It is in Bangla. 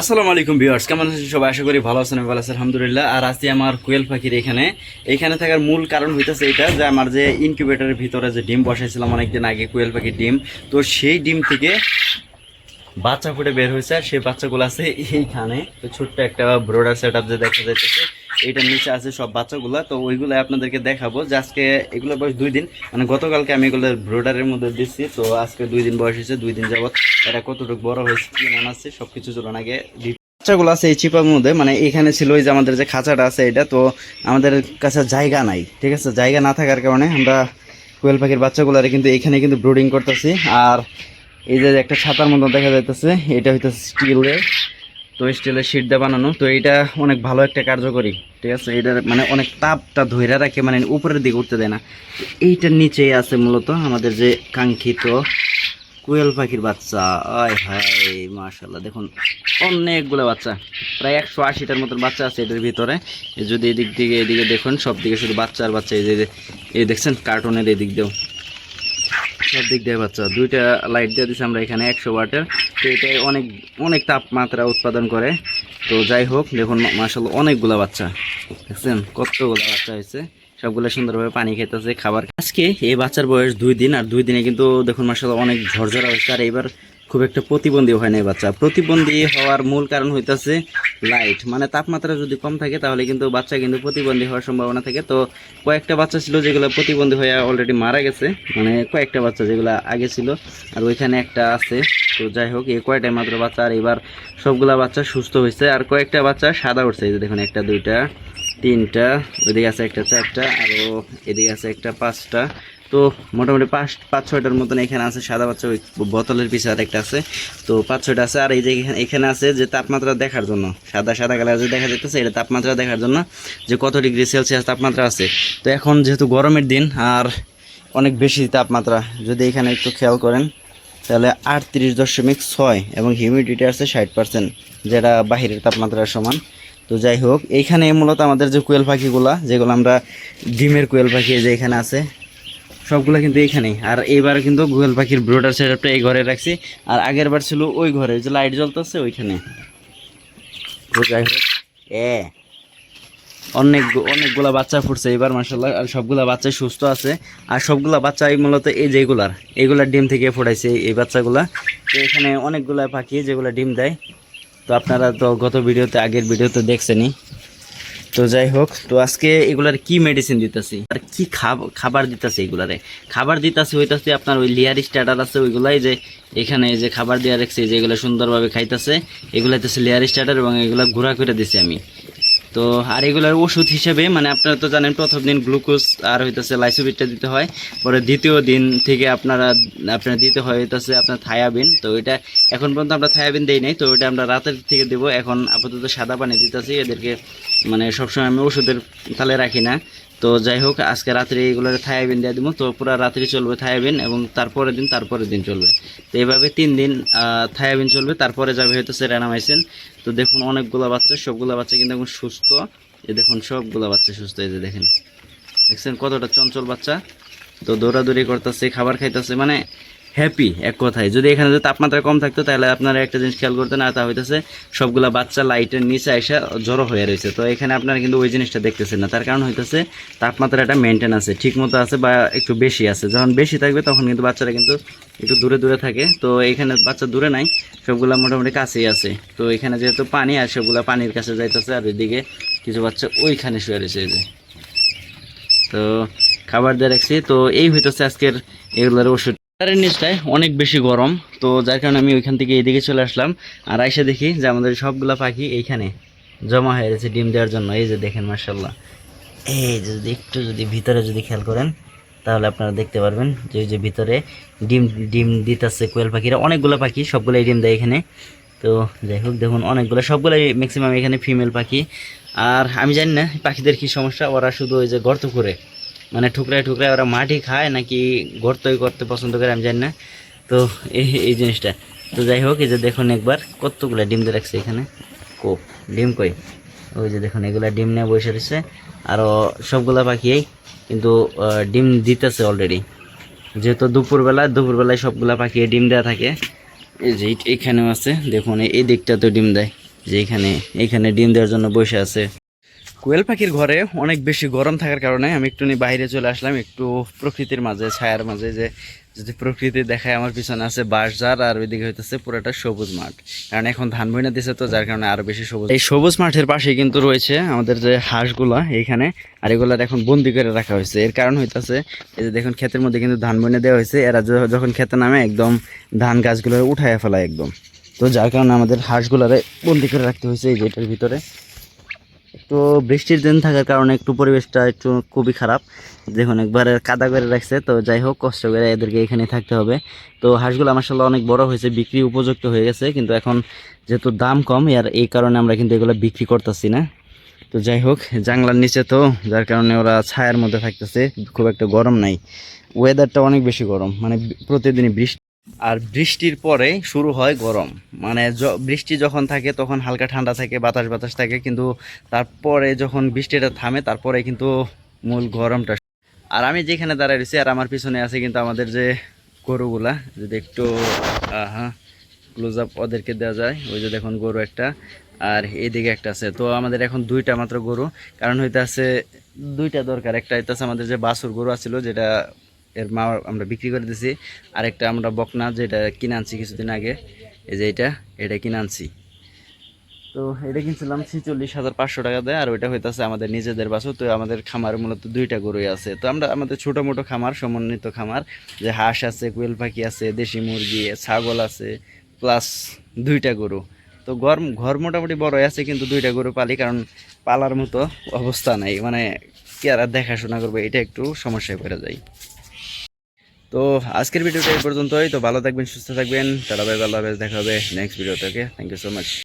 আসসালামু আলাইকুম ভিউয়ার্স, কেমন আছেন সবাই? আশা করি ভালো আছেন ভালো আছেন আলহামদুলিল্লাহ। আর আজকে আমার কোয়েল পাখির এখানে। এখানে থাকার মূল কারণ হইতেছে এটা যে আমার যে ইনকিউবেটরের ভিতরে যে ডিম বসাইছিলাম অনেকদিন আগে, কোয়েল পাখির ডিম, তো সেই ডিম থেকে বাচ্চা ফুটে বের হয়েছে, আর সেই বাচ্চাগুলো আছে এইখানে। তো ছোট্ট একটা ব্রোডার সেট আপ যে দেখা যাইতেছে। এটার নিচে আছে সব বাচ্চাগুলা, তো ওইগুলো আপনাদেরকে দেখাবো। যে আজকে এগুলো বয়স দুই দিন মানে গতকালকে আমি এগুলো ব্রোডারের মধ্যে দিচ্ছি, তো আজকে দুই দিন বয়স হয়েছে, দুই দিন যাবত এটা কতটুকু বড় হয়েছে, কি মনে আছে সব কিছু চলুন আগে বাচ্চাগুলো আছে এই চিপার মধ্যে মানে এখানে ছিল ওই যে আমাদের যে খাঁচাটা আছে এটা, তো আমাদের কাছে জায়গা নাই, ঠিক আছে? জায়গা না থাকার কারণে আমরা কোয়েল পাখির বাচ্চাগুলারে কিন্তু এখানে কিন্তু ব্রুডিং করতেছি। আর এই যে একটা ছাতার মতো দেখা যাইতেছে, এটা হইতেছে স্টিলের তো স্টিলের শিট দিয়ে বানানো। তো এটা অনেক ভালো একটা কার্যকরী, ঠিক আছে? এটার মানে অনেক তাপটা ধরে রাখে মানে উপরের দিকে উঠতে দেয় না। এইটার নিচেই আছে মূলত আমাদের যে কাঙ্ক্ষিত কোয়েল পাখির বাচ্চা। আয় হায় মাশাল্লাহ দেখুন, অনেকগুলো বাচ্চা, প্রায় একশো আশিটার মতন বাচ্চা আছে এটার ভিতরে। যদি এদিক দিকে, এদিকে দেখুন সব দিকে শুধু বাচ্চা আর বাচ্চা। এই যে, এই দেখছেন কার্টুনের এদিক দিয়েও। দিয়ে বাচ্চা, দুইটা লাইট দিয়ে দিচ্ছি আমরা এখানে একশো ওয়াটের। তো এটা অনেক অনেক তাপমাত্রা উৎপাদন করে। তো যাই হোক, দেখুন মাসাল অনেকগুলো বাচ্চা। দেখছেন, কতগুলো বাচ্চা হয়েছে। সবগুলো সুন্দরভাবে পানি খেতেছে খাবার আজকে এই বাচ্চার বয়স দুই দিন, আর দুই দিনে কিন্তু, দেখুন মাসাল অনেক ঝরঝরা হয়েছে। আর এবার খুব একটা প্রতিবন্ধী হয় না বাচ্চা। প্রতিবন্ধী হওয়ার মূল কারণ হইতেছে লাইট মানে তাপমাত্রা যদি কম থাকে তাহলে কিন্তু বাচ্চা কিন্তু প্রতিবন্ধী হওয়ার সম্ভাবনা থাকে। তো কয়েকটা বাচ্চা ছিল যেগুলো প্রতিবন্ধী হয়ে অলরেডি মারা গেছে মানে কয়েকটা বাচ্চা যেগুলো আগে ছিল, আর ওইখানে একটা আছে। তো যাই হোক, এই কয়টাই মাত্র বাচ্চা, আর এবার সবগুলা বাচ্চা সুস্থ হয়েছে আর কয়েকটা বাচ্চা সাদা উঠছে। যে দেখুন, একটা, দুইটা, তিনটা, ওইদিকে আছে একটা চারটা আরও এদিকে আছে একটা পাঁচটা তো মোটামুটি পাঁচ পাঁচ ছয়টার মতন এখানে আছে সাদা বাচ্চা ওই বোতলের পিছনে আর একটা আছে। তো পাঁচ ছয়টা আছে, আর এই যে এখানে- আছে যে তাপমাত্রা দেখার জন্য। সাদা সাদা কালার যে দেখা যাইতেছে, এটা তাপমাত্রা দেখার জন্য যে কত ডিগ্রি সেলসিয়াস তাপমাত্রা আছে। তো এখন যেহেতু গরমের দিন, আর অনেক বেশি তাপমাত্রা, যদি এখানে একটু খেয়াল করেন, তাহলে আটত্রিশ দশমিক ছয় এবং হিউমিডিটি আছে ষাট পার্সেন্ট, যেটা বাহিরের তাপমাত্রার সমান। তো যাই হোক এইখানে মূলত আমাদের যে কোয়েল পাখিগুলা, যেগুলো আমরা ডিমের কোয়েল পাখি যে এখানে আছে সবগুলো কিন্তু এখানেই। আর এইবার কিন্তু গুগল পাখির ব্রোডার সেটআপটা এই ঘরে রাখছি। আর আগের বার ছিল ওই ঘরে, যে লাইট জ্বলতেছে ওইখানে। এ অনেক অনেকগুলা বাচ্চা ফুটছে এবার মাসাল্লাহ আর সবগুলা বাচ্চা সুস্থ আছে। আর সবগুলা বাচ্চা মূলত এই যেগুলার এইগুলার ডিম থেকে ফোটাইছে এই বাচ্চাগুলা। তো এখানে অনেকগুলা পাখি যেগুলা ডিম দেয়। তো আপনারা তো গত ভিডিওতে, আগের ভিডিওতে দেখছেনই। তো যাই হোক, তো আজকে এগুলার কি মেডিসিন দিতেছি? আর কি খাবার দিতেছে এগুলারে? খাবার দিতেছে হইতাছে আপনার ওই লিয়ার স্টার্টার আছে, ওইগুলাই যে এখানে যে খাবার দেওয়া রাখছে যেগুলো সুন্দরভাবে খাইতেছে, এগুলো হইতেছে লেয়ার স্টার্টার এবং এগুলো ঘোরা করে দিছি আমি। তো আর এগুলোর ওষুধ হিসেবে মানে আপনারা তো জানেন, প্রথম দিন গ্লুকোজ আর হইতেছে লাইসোবিটটা দিতে হয়, পরে দ্বিতীয় দিন থেকে আপনারা আপনারা দিতে হয় হইতেছে আপনার থায়াবিন। তো এটা এখন পর্যন্ত আমরা থায়াবিন দেই নাই, তো ওইটা আমরা রাতের থেকে দেব। এখন আপাতত সাদা পানি দিতেছি, এদেরকে মানে সবসময় আমি ওষুধের তালে রাখি না। তো যাই হোক, আজকে রাত্রে এগুলো থায়াবিন দিয়ে দিব। তো পুরো রাত্রি চলবে থায়াবিন এবং তারপরের দিন তারপরের দিন চলবে। তো এইভাবে তিন দিন থায়াবিন চলবে। তারপরে যাবে হয়তো সেরানামাইসিন। তো দেখুন অনেকগুলো বাচ্চা, সবগুলো বাচ্চা কিন্তু এখন সুস্থ। এই দেখুন সবগুলো বাচ্চা সুস্থ, এই যে দেখেন। দেখছেন কতটা চঞ্চল বাচ্চা। তো দৌড়াদৌড়ি করতেছে, খাবার খাইতেছে। মানে হ্যাপি এক কথায়। যদি এখানে যদি তাপমাত্রা কম থাকতো, তাহলে আপনারা একটা জিনিস খেয়াল করতেন, আর তা হইতেছে সবগুলা বাচ্চা লাইটের নিচে এসে জড়ো হয়ে রয়েছে তো এখানে আপনারা কিন্তু ওই জিনিসটা দেখতেছেন না। তার কারণ হইতেছে তাপমাত্রাটা মেনটেন আছে ঠিক মতো আছে বা একটু বেশি আছে। যখন বেশি থাকবে, তখন কিন্তু বাচ্চারা কিন্তু একটু দূরে দূরে থাকে। তো এখানে বাচ্চা দূরে নাই, সবগুলা মোটামুটি কাছেই আছে। তো এখানে যেহেতু পানি, আর সবগুলা পানির কাছে যাইতেছে, আর ওইদিকে কিছু বাচ্চা ওইখানে শুয়ে রয়েছে এই যে। তো খাবার দিয়ে রাখছি। তো এই হইতেছে আজকের এগুলোর ওষুধ। তারের নিচটায় অনেক বেশি গরম তো যার কারণে আমি ওইখান থেকে এইদিকে চলে আসলাম আর আইসে দেখি যে আমাদের সবগুলো পাখি এইখানে জমা হয়ে গেছে ডিম দেওয়ার জন্য এই যে দেখেন মার্শাল্লাহ এই যদি একটু যদি ভিতরে যদি খেয়াল করেন তাহলে আপনারা দেখতে পারবেন যে ওই যে ভিতরে ডিম ডিম দিতেছে কোয়েল পাখিরা অনেকগুলো পাখি সবগুলোই ডিম দেয় এখানে তো যাই হোক, দেখুন, অনেকগুলো, সবগুলোই ম্যাক্সিমাম এখানে ফিমেল পাখি। আর আমি জানি না, পাখিদের কি সমস্যা, ওরা শুধু ওই যে গর্ত করে। মানে ঠুকরায় ঠুকরায় ওরা মাটি খায় নাকি গর্তই করতে পছন্দ করে, আমি জানি না। তো এই এই জিনিসটা। তো যাই হোক, এই যে দেখুন একবার কতগুলো ডিম দিয়ে রাখছে এখানে। কোপ ডিম কই? ওই যে দেখুন, এগুলা ডিম নিয়ে বসে রয়েছে। আরও সবগুলা পাখিই কিন্তু ডিম দিতেছে অলরেডি যেহেতু দুপুরবেলা, দুপুরবেলায় সবগুলা পাখি ডিম দেওয়া থাকে। এই যে এখানেও আছে। দেখুন, এই- এই দিকটাতেও ডিম দেয়। যে এখানে এখানে ডিম দেওয়ার জন্য বসে আছে। কোয়েল পাখির ঘরে অনেক বেশি গরম থাকার কারণে আমি একটু বাইরে চলে আসলাম, একটু প্রকৃতির মাঝে, ছায়ার মাঝে যে যদি প্রকৃতি দেখায় আমার পিছনে আছে বাঁশঝাড় আর ওইদিকে হইতেছে পুরোটা সবুজ মাঠ। কারণ এখন ধান বইনা দিছে তো, যার কারণে আরও বেশি সবুজ। এই সবুজ মাঠের পাশে কিন্তু রয়েছে আমাদের যে হাঁসগুলা এইখানে, আর এগুলার এখন বন্দি করে রাখা হয়েছে। এর কারণ হইতাছে, এই যে দেখুন ক্ষেতের মধ্যে কিন্তু ধান বইনা দেওয়া হয়েছে, এরা যখন খেতে নামে একদম ধান গাছগুলো উঠায় ফেলায় একদম। তো যার কারণে আমাদের হাঁসগুলারে বন্দি করে রাখতে হয়েছে এই যে এটার ভিতরে। একটু বৃষ্টির দিন থাকার কারণে একটু পরিবেশটা একটু খুবই খারাপ। দেখুন, একবারে কাদা করে রাখছে, তো যাই হোক, কষ্ট করে এদেরকে এখানে থাকতে হবে। তো হাঁসগুলো মাসাল্লাহ অনেক বড় হয়েছে, বিক্রি উপযুক্ত হয়ে গেছে, কিন্তু এখন যেহেতু দাম কম আর এই কারণে আমরা কিন্তু এগুলো বিক্রি করতেছি না। তো যাই হোক জাংলার নিচে তো, যার কারণে ওরা ছায়ার মধ্যে থাকতেছে, খুব একটা গরম নাই। ওয়েদারটা অনেক বেশি গরম মানে প্রতিদিনই বৃষ্টি। আর বৃষ্টির পরে শুরু হয় গরম। মানে বৃষ্টি যখন থাকে তখন হালকা ঠান্ডা থাকে, বাতাস বাতাস থাকে, কিন্তু তারপরে যখন বৃষ্টিটা থামে, তারপরে কিন্তু মূল গরমটা আর আমি যেখানে দাঁড়ায় রয়েছি আর আমার পিছনে আছে কিন্তু আমাদের যে গরুগুলা, যদি একটু হ্যাঁ ক্লোজ আপ ওদেরকে দেওয়া যায়। ওই যে দেখুন গরু একটা, আর এদিকে একটা আছে। তো আমাদের এখন দুইটা মাত্র গরু। কারণ হইতে আছে দুইটা দরকার। একটা হইতেছে আমাদের যে বাছুর গরু আছিল, যেটা এর মা আমরা বিক্রি করে দিছি। আরেকটা আমরা বকনা যেটা কিনে আনছি কিছুদিন আগে, এই যে এটা এটা কিনে আনছি। তো এটা কিনছিলাম ছিচল্লিশ হাজার পাঁচশো টাকা দেয়, আর ওইটা হইতেছে আমাদের নিজেদের বাছুর, তো আমাদের খামারে মূলত দুইটা গরুই আছে। তো আমরা আমাদের ছোটো মোটো খামার, সমন্বিত খামার, যে হাঁস আছে, কোয়েল পাখি আছে, দেশি মুরগি, ছাগল আছে প্লাস দুইটা গরু। তো ঘর ঘর মোটামুটি বড়ই আছে, কিন্তু দুইটা গরু পালি, কারণ পালার মতো অবস্থা নাই। মানে কি আর দেখাশোনা করব, এটা একটু সমস্যায় পড়ে যায় তো আজকের ভিডিওটা এই পর্যন্তই। তো ভালো থাকবেন, সুস্থ থাকবেন। তারা ভাই ভালো দেখা হবে নেক্সট ভিডিওটাকে থ্যাংক ইউ সো মাচ